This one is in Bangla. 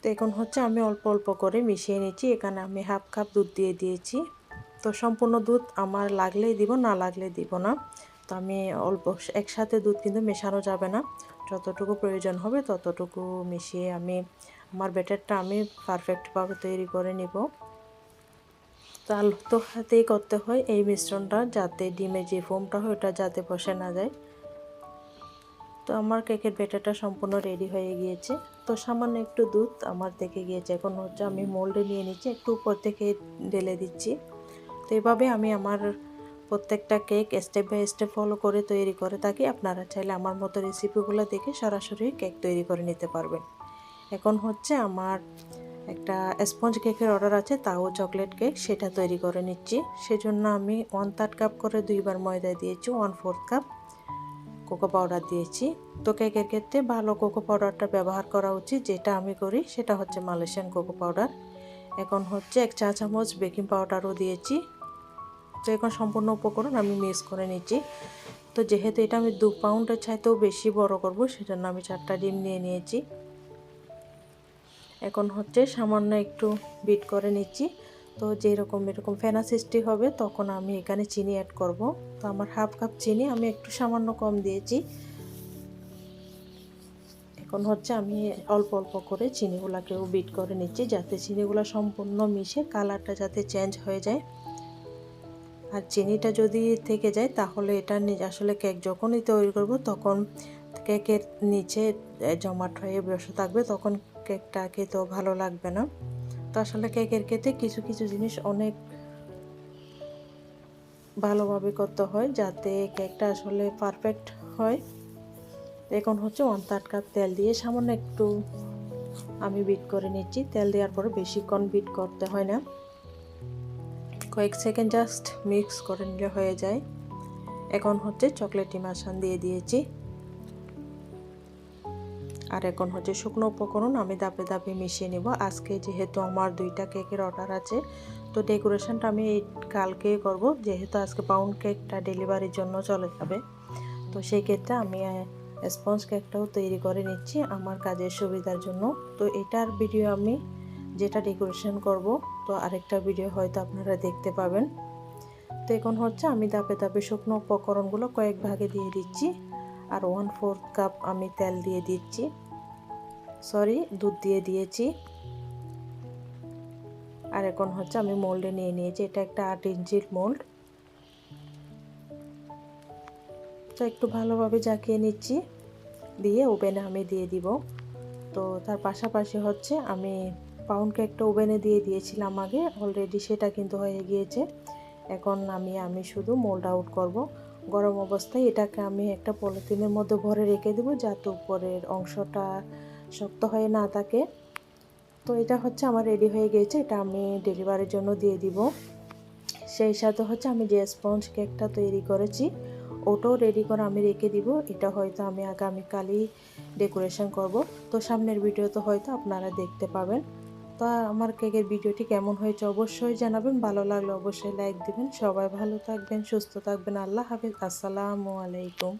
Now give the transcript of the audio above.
তো এখন হচ্ছে আমি অল্প অল্প করে মিশিয়ে নিচ্ছি। এখানে আমি হাফ কাপ দুধ দিয়ে দিয়েছি। তো সম্পূর্ণ দুধ আমার লাগলেই দিব, না লাগলে দিব না। তো আমি অল্প একসাথে দুধ কিন্তু মেশানো যাবে না। যতটুকু প্রয়োজন হবে ততটুকু মিশিয়ে আমি আমার ব্যাটারটা আমি পারফেক্টভাবে তৈরি করে নিব। তো আলতো হাতেই করতে হয় এই মিশ্রণটা, যাতে ডিমে যে ফোমটা হয় ওটা যাতে বসে না যায়। তো আমার কেকের ব্যাটারটা সম্পূর্ণ রেডি হয়ে গিয়েছে। তো সামান্য একটু দুধ আমার থেকে গিয়েছে। এখন হচ্ছে আমি মোল্ডে নিয়ে নিচ্ছি একটু উপর থেকে ঢেলে দিচ্ছি। তো এভাবে আমি আমার প্রত্যেকটা cake step by step follow করে তৈরি করে থাকি। আপনারা চাইলে আমার মতো রেসিপিগুলো দেখে সরাসরি কেক তৈরি করে নিতে পারবেন। এখন হচ্ছে আমার একটা স্পঞ্জ কেকের অর্ডার আছে তাও চকলেট কেক সেটা তৈরি করে নিচ্ছি। সেজন্য আমি ওয়ান থার্ড কাপ করে দুইবার ময়দা দিয়েছি one fourth cup cocoa powder দিয়েছি। তো কেকের ক্ষেত্রে ভালো কোকো পাউডারটা ব্যবহার করা উচিত, যেটা আমি করি, সেটা হচ্ছে মালয়েশিয়ান কোকো পাউডার এখন হচ্ছে এক চা চামচ বেকিং পাউডারও দিয়েছি। তো এখন সম্পূর্ণ উপকরণ আমি মিক্স করে নিচ্ছি। তো যেহেতু এটা আমি দু পাউন্ডের চাইতেও বেশি বড় করব, সেজন্য আমি চারটা ডিম নিয়ে নিয়েছি। এখন হচ্ছে সামান্য একটু বিট করে নিচ্ছি। তো যেরকম এরকম ফেনা সৃষ্টি হবে, তখন আমি এখানে চিনি অ্যাড করব। তো আমার হাফ কাপ চিনি, আমি একটু সামান্য কম দিয়েছি। এখন হচ্ছে আমি অল্প অল্প করে চিনিগুলাকেও বিট করে নিচ্ছি, যাতে চিনিগুলো সম্পূর্ণ মিশে কালারটা যাতে চেঞ্জ হয়ে যায়। আর চিনিটা যদি থেকে যায়, তাহলে এটা আসলে কেক যখনই তৈরি করব, তখন কেকের নিচে জমাট হয়ে বসে থাকবে, তখন কেকটাকে তো ভালো লাগবে না। তো আসলে কেকের খেতে কিছু কিছু জিনিস অনেক ভালোভাবে করতে হয় যাতে কেকটা আসলে পারফেক্ট হয়। এখন হচ্ছে ওয়ান থার্ড কাপ তেল দিয়ে সামান্য একটু আমি বিট করে নিচ্ছি। তেল দেওয়ার পরে বেশিক্ষণ বিট করতে হয় না। কয়েক সেকেন্ড জাস্ট মিক্স করে নিলে হয়ে যায়। এখন হচ্ছে চকলেটি মাসান দিয়ে দিয়েছি। আর এখন হচ্ছে শুকনো উপকরণ আমি দাপে দাপে মিশিয়ে নিব। আজকে যেহেতু আমার দুইটা কেকের অর্ডার আছে, তো ডেকোরেশনটা আমি এই কালকেই করব। যেহেতু আজকে পাউন্ড কেকটা ডেলিভারির জন্য চলে যাবে, তো সেই ক্ষেত্রে আমি স্পঞ্জ কেকটাও তৈরি করে নিচ্ছি আমার কাজের সুবিধার জন্য। তো এটার ভিডিও আমি যেটা ডেকোরেশন করব, তো আরেকটা ভিডিও হয়তো আপনারা দেখতে পাবেন। তো এখন হচ্ছে আমি দাপে দাপে শুকনো উপকরণগুলো কয়েক ভাগে দিয়ে দিচ্ছি। আর ওয়ান ফোর্থ কাপ আমি তেল দিয়ে দিচ্ছি। সরি দুধ দিয়ে দিয়েছি। আর এখন হচ্ছে আমি মোল্ডে নিয়ে নিয়েছি, এটা একটা আট ইঞ্চির মোল্ড তো একটু ভালোভাবে জাকিয়ে নিচ্ছি, দিয়ে ওভেনে আমি দিয়ে দিব। তো তার পাশাপাশি হচ্ছে আমি পাউন্ড কেকটা ওভেনে দিয়ে দিয়েছিলাম আগে অলরেডি সেটা কিন্তু হয়ে গিয়েছে। এখন আমি আমি শুধু মোল্ড আউট করব। গরম অবস্থায় এটাকে আমি একটা পলিথিনের মধ্যে ভরে রেখে দেবো যাতে উপরের অংশটা শক্ত হয়ে না থাকে। তো এটা হচ্ছে আমার রেডি হয়ে গিয়েছে এটা আমি ডেলিভারির জন্য দিয়ে দিব। সেই সাথে হচ্ছে আমি যে স্পঞ্জ কেকটা তৈরি করেছি, ওটাও রেডি করে আমি রেখে দিব। এটা হয়তো আমি আগামীকালই ডেকোরেশন করব। তো সামনের ভিডিওতে হয়তো আপনারা দেখতে পাবেন। তো আমার কেকের ভিডিওটি কেমন হয়েছে অবশ্যই জানাবেন, ভালো লাগলে অবশ্যই লাইক দিবেন। সবাই ভালো থাকবেন, সুস্থ থাকবেন। আল্লাহ হাফিজ। আসসালামু আলাইকুম।